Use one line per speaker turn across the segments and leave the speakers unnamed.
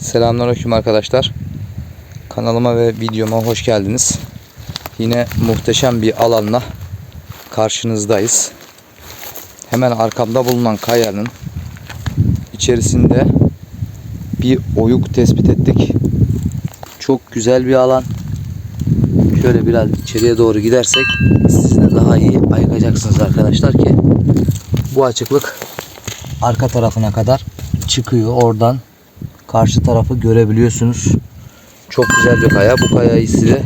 Selamünaleyküm arkadaşlar. Kanalıma ve videoma hoş geldiniz. Yine muhteşem bir alanla karşınızdayız. Hemen arkamda bulunan kayanın içerisinde bir oyuk tespit ettik. Çok güzel bir alan. Şöyle biraz içeriye doğru gidersek siz de daha iyi ayıkacaksınız arkadaşlar ki bu açıklık arka tarafına kadar çıkıyor. Oradan karşı tarafı görebiliyorsunuz. Çok güzel bir kaya. Bu kayayı size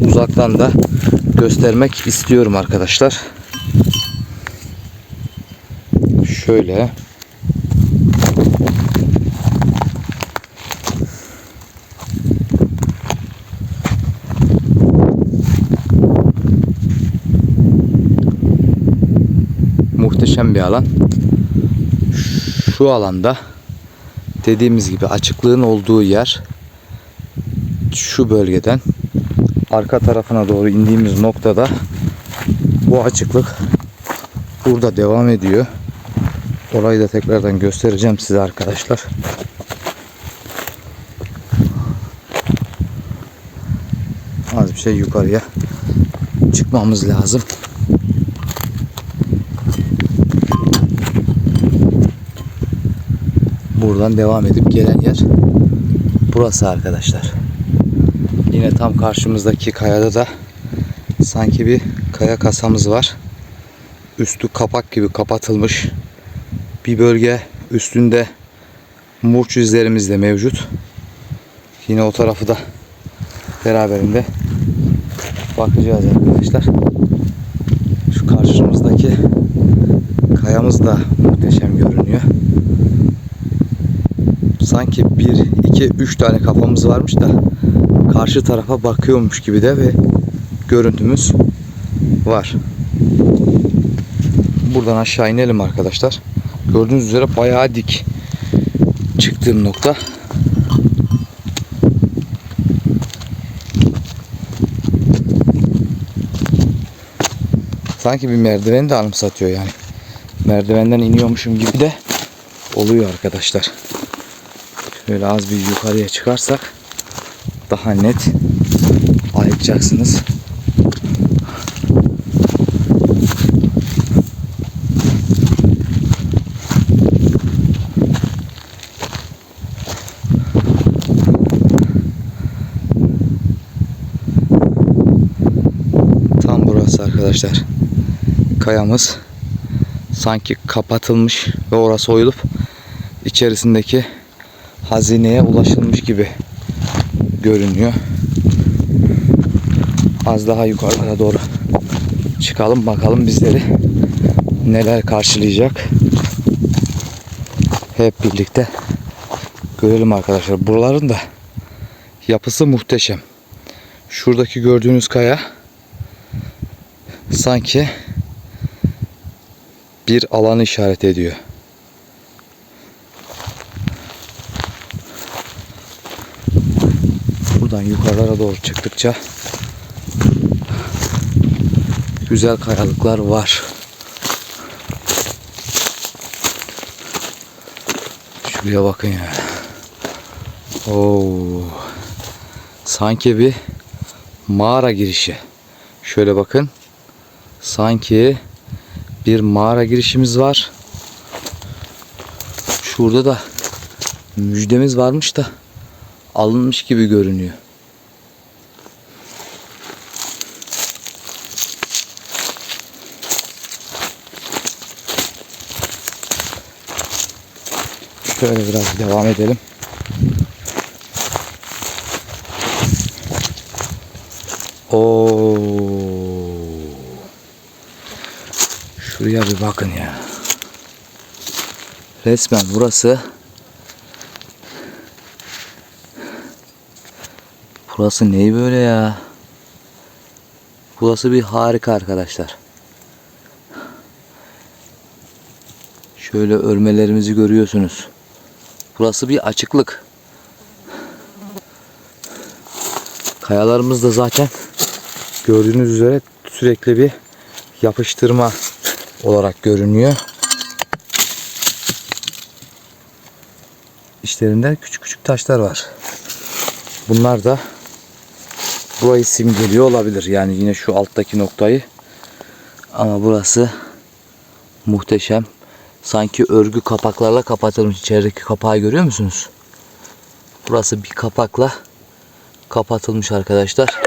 uzaktan da göstermek istiyorum arkadaşlar. Şöyle. Muhteşem bir alan. Şu alanda dediğimiz gibi açıklığın olduğu yer şu bölgeden arka tarafına doğru indiğimiz noktada bu açıklık burada devam ediyor. Orayı da tekrardan göstereceğim size arkadaşlar. Az bir şey yukarıya çıkmamız lazım. Buradan devam edip gelen yer burası arkadaşlar. Yine tam karşımızdaki kayada da sanki bir kaya kasamız var. Üstü kapak gibi kapatılmış. Bir bölge üstünde murç izlerimiz de mevcut. Yine o tarafı da beraberinde bakacağız arkadaşlar. Şu karşımızdaki kayamız da muhteşem görünüyor sanki bir, iki, üç tane kafamız varmış da karşı tarafa bakıyormuş gibi de ve görüntümüz var. Buradan aşağı inelim arkadaşlar. Gördüğünüz üzere bayağı dik çıktığım nokta. Sanki bir merdiveni de anımsatıyor yani. Merdivenden iniyormuşum gibi de oluyor arkadaşlar. Şöyle az bir yukarıya çıkarsak daha net ayıkacaksınız. Tam burası arkadaşlar. Kayamız sanki kapatılmış ve orası oyulup içerisindeki hazineye ulaşılmış gibi görünüyor. Az daha yukarılara doğru çıkalım bakalım bizleri neler karşılayacak. Hep birlikte görelim arkadaşlar. Buraların da yapısı muhteşem. Şuradaki gördüğünüz kaya sanki bir alanı işaret ediyor. Buradan yukarılara doğru çıktıkça güzel kayalıklar var. Şuraya bakın ya. Oo. Sanki bir mağara girişi. Şöyle bakın. Sanki bir mağara girişimiz var. Şurada da müjdemiz varmış da alınmış gibi görünüyor. Şöyle biraz devam edelim. Oo. Şuraya bir bakın ya. Resmen burası Burası neyi böyle ya? Burası bir harika arkadaşlar. Şöyle örmelerimizi görüyorsunuz. Burası bir açıklık. Kayalarımız da zaten gördüğünüz üzere sürekli bir yapıştırma olarak görünüyor. İçlerinde küçük küçük taşlar var. Bunlar da burayı simgeliyor olabilir. Yani yine şu alttaki noktayı. Ama burası muhteşem. Sanki örgü kapaklarla kapatılmış. İçerideki kapağı görüyor musunuz? Burası bir kapakla kapatılmış arkadaşlar.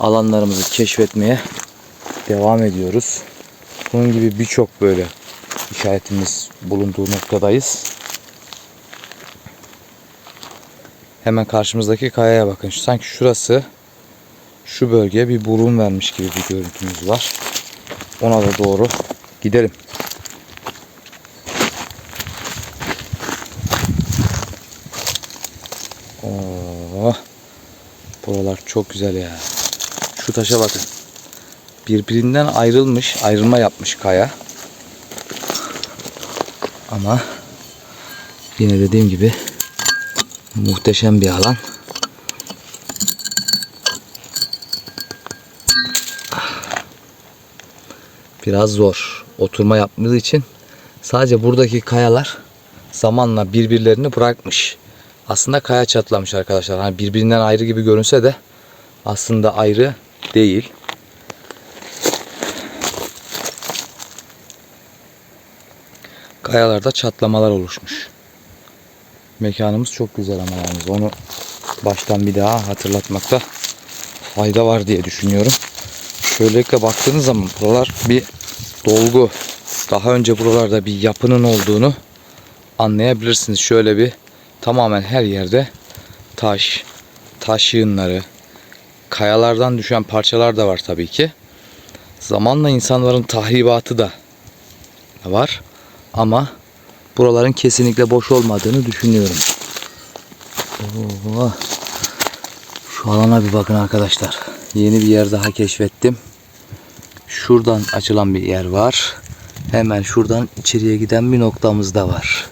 Alanlarımızı keşfetmeye devam ediyoruz. Bunun gibi birçok böyle işaretimiz bulunduğu noktadayız. Hemen karşımızdaki kayaya bakın. Sanki şurası şu bölgeye bir burun vermiş gibi bir görüntümüz var. Ona da doğru gidelim. Oo, buralar çok güzel ya. Şu taşa bakın. Birbirinden ayrılmış, ayrılma yapmış kaya. Ama yine dediğim gibi muhteşem bir alan. Biraz zor. Oturma yapmadığı için sadece buradaki kayalar zamanla birbirlerini bırakmış. Aslında kaya çatlamış arkadaşlar. Hani birbirinden ayrı gibi görünse de aslında ayrı değil. Kayalarda çatlamalar oluşmuş. Mekanımız çok güzel ama yalnız onu baştan bir daha hatırlatmakta fayda var diye düşünüyorum. Şöylelikle baktığınız zaman buralar bir dolgu. Daha önce buralarda bir yapının olduğunu anlayabilirsiniz. Şöyle bir tamamen her yerde taş, taş yığınları, kayalardan düşen parçalar da var tabii ki. Zamanla insanların tahribatı da var. Ama buraların kesinlikle boş olmadığını düşünüyorum. Oo. Şu alana bir bakın arkadaşlar. Yeni bir yer daha keşfettim. Şuradan açılan bir yer var. Hemen şuradan içeriye giden bir noktamız da var.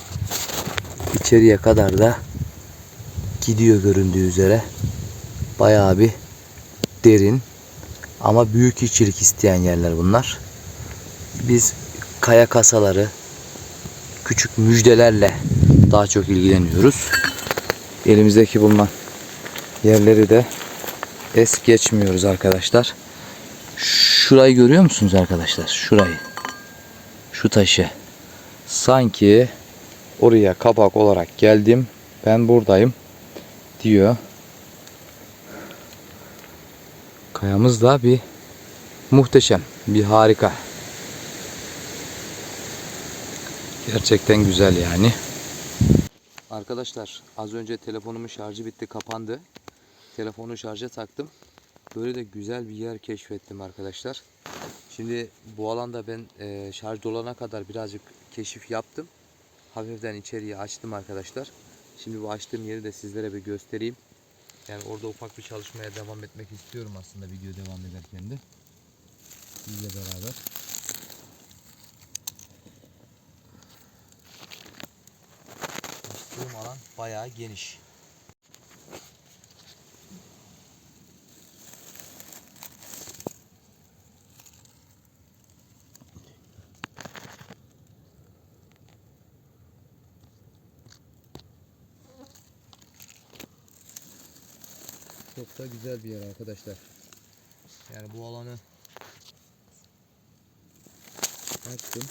İçeriye kadar da gidiyor göründüğü üzere. Bayağı bir derin ama büyük işçilik isteyen yerler bunlar. Biz kaya kasaları, küçük müjdelerle daha çok ilgileniyoruz. Elimizdeki bulunan yerleri de es geçmiyoruz arkadaşlar. Şurayı görüyor musunuz arkadaşlar? Şurayı. Şu taşı. Sanki oraya kapak olarak geldim. Ben buradayım diyor. Kayamız da bir muhteşem, bir harika. Gerçekten güzel yani. Arkadaşlar az önce telefonumun şarjı bitti kapandı. Telefonu şarja taktım. Böyle de güzel bir yer keşfettim arkadaşlar. Şimdi bu alanda ben e, şarj dolana kadar birazcık keşif yaptım. Hafiften içeriye açtım arkadaşlar. Şimdi bu açtığım yeri de sizlere bir göstereyim. Yani orada ufak bir çalışmaya devam etmek istiyorum aslında video devam ederken de. Sizle beraber. Açtığım alan bayağı geniş. Çok da güzel bir yer arkadaşlar. Yani bu alanı açtım.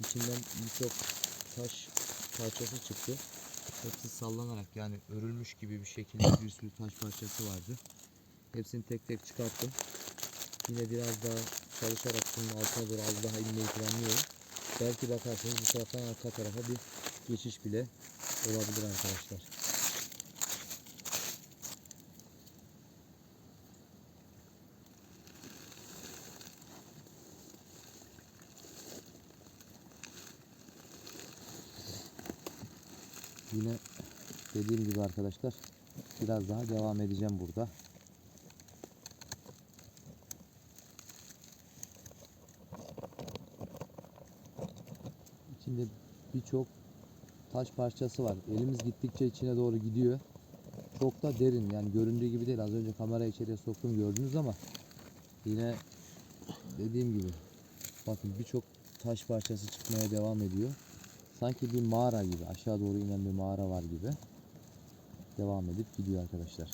İçinden birçok taş parçası çıktı. Hepsi sallanarak yani örülmüş gibi bir şekilde bir sürü taş parçası vardı. Hepsini tek tek çıkarttım. Yine biraz daha çalışarak bunun altına doğru az daha inmeyi planlıyorum. Belki bakarsanız bu taraftan arka tarafa bir geçiş bile olabilir arkadaşlar. Yine dediğim gibi arkadaşlar biraz daha devam edeceğim burada. İçinde birçok taş parçası var. Elimiz gittikçe içine doğru gidiyor. Çok da derin yani göründüğü gibi değil. Az önce kamera içeriye soktum gördünüz ama yine dediğim gibi bakın birçok taş parçası çıkmaya devam ediyor. Sanki bir mağara gibi aşağı doğru inen bir mağara var gibi devam edip gidiyor arkadaşlar.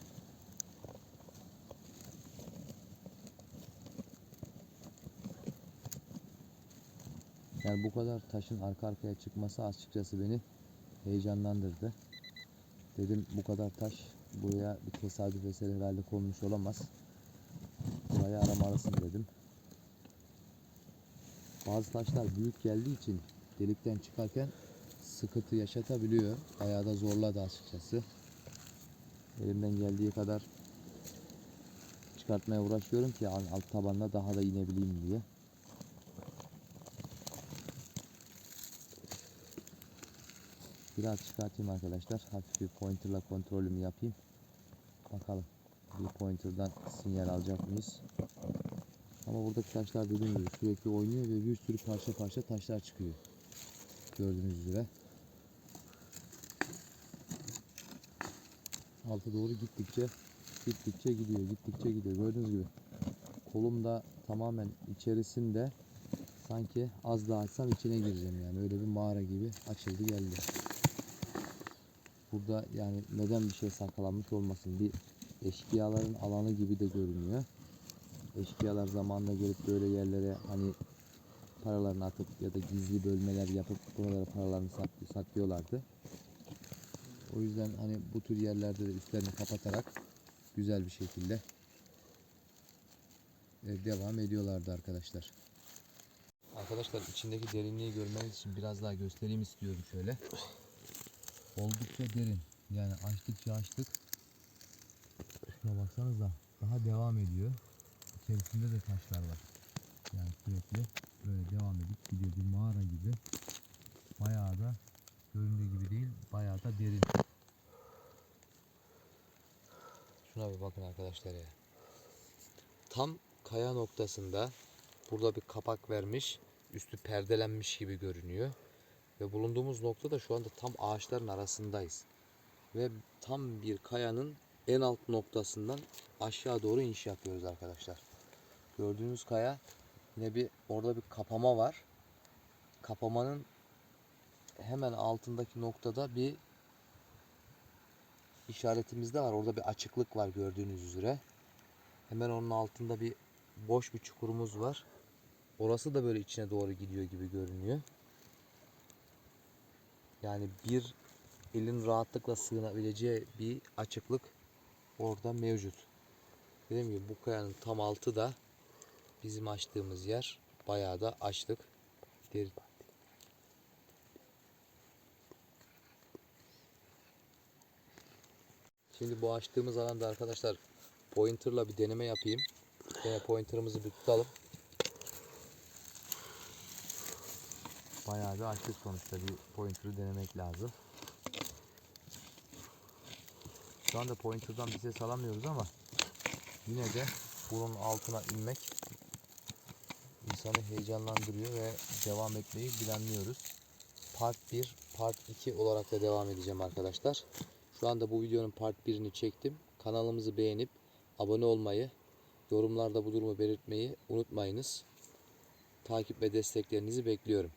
Yani bu kadar taşın arka arkaya çıkması açıkçası beni heyecanlandırdı. Dedim bu kadar taş buraya bir tesadüf eseri herhalde konmuş olamaz. Burayı aramalısın dedim. Bazı taşlar büyük geldiği için delikten çıkarken sıkıntı yaşatabiliyor. Ayağı da zorladı açıkçası. Elimden geldiği kadar çıkartmaya uğraşıyorum ki alt tabanına daha da inebileyim diye. Biraz çıkartayım arkadaşlar. Hafif bir pointerla kontrolümü yapayım. Bakalım bir pointerdan sinyal alacak mıyız? Ama buradaki taşlar dediğim gibi sürekli oynuyor ve bir sürü parça parça taşlar çıkıyor. Gördüğünüz üzere. Alta doğru gittikçe gittikçe gidiyor, gittikçe gidiyor. Gördüğünüz gibi kolum da tamamen içerisinde sanki az daha açsam içine gireceğim yani öyle bir mağara gibi açıldı geldi. Burada yani neden bir şey saklanmış olmasın bir eşkıyaların alanı gibi de görünüyor. Eşkıyalar zamanında gelip böyle yerlere hani paralarını atıp ya da gizli bölmeler yapıp buralara paralarını saklı- saklıyorlardı. O yüzden hani bu tür yerlerde de üstlerini kapatarak güzel bir şekilde e, devam ediyorlardı arkadaşlar. Arkadaşlar içindeki derinliği görmeniz için biraz daha göstereyim istiyorum şöyle. Oldukça derin. Yani açtıkça açtık. Şuna baksanıza daha devam ediyor. İçerisinde de taşlar var. Yani sürekli böyle devam edip gidiyor bir mağara gibi. Bayağı da göründüğü gibi değil, bayağı da derin. Şuna bir bakın arkadaşlar ya. Tam kaya noktasında burada bir kapak vermiş, üstü perdelenmiş gibi görünüyor. Ve bulunduğumuz nokta da şu anda tam ağaçların arasındayız. Ve tam bir kayanın en alt noktasından aşağı doğru iniş yapıyoruz arkadaşlar. Gördüğünüz kaya yine bir orada bir kapama var. Kapamanın hemen altındaki noktada bir işaretimiz de var. Orada bir açıklık var gördüğünüz üzere. Hemen onun altında bir boş bir çukurumuz var. Orası da böyle içine doğru gidiyor gibi görünüyor. Yani bir elin rahatlıkla sığınabileceği bir açıklık orada mevcut. Dediğim gibi bu kayanın tam altı da bizim açtığımız yer. Bayağı da açtık. Derin. Şimdi bu açtığımız alanda arkadaşlar pointerla bir deneme yapayım. Yine pointerımızı bir tutalım. Bayağı da açtık sonuçta bir pointer'ı denemek lazım. Şu anda pointer'dan bir ses alamıyoruz ama yine de bunun altına inmek insanı heyecanlandırıyor ve devam etmeyi planlıyoruz. Part 1, Part 2 olarak da devam edeceğim arkadaşlar. Şu anda bu videonun Part 1'ini çektim. Kanalımızı beğenip abone olmayı, yorumlarda bu durumu belirtmeyi unutmayınız. Takip ve desteklerinizi bekliyorum.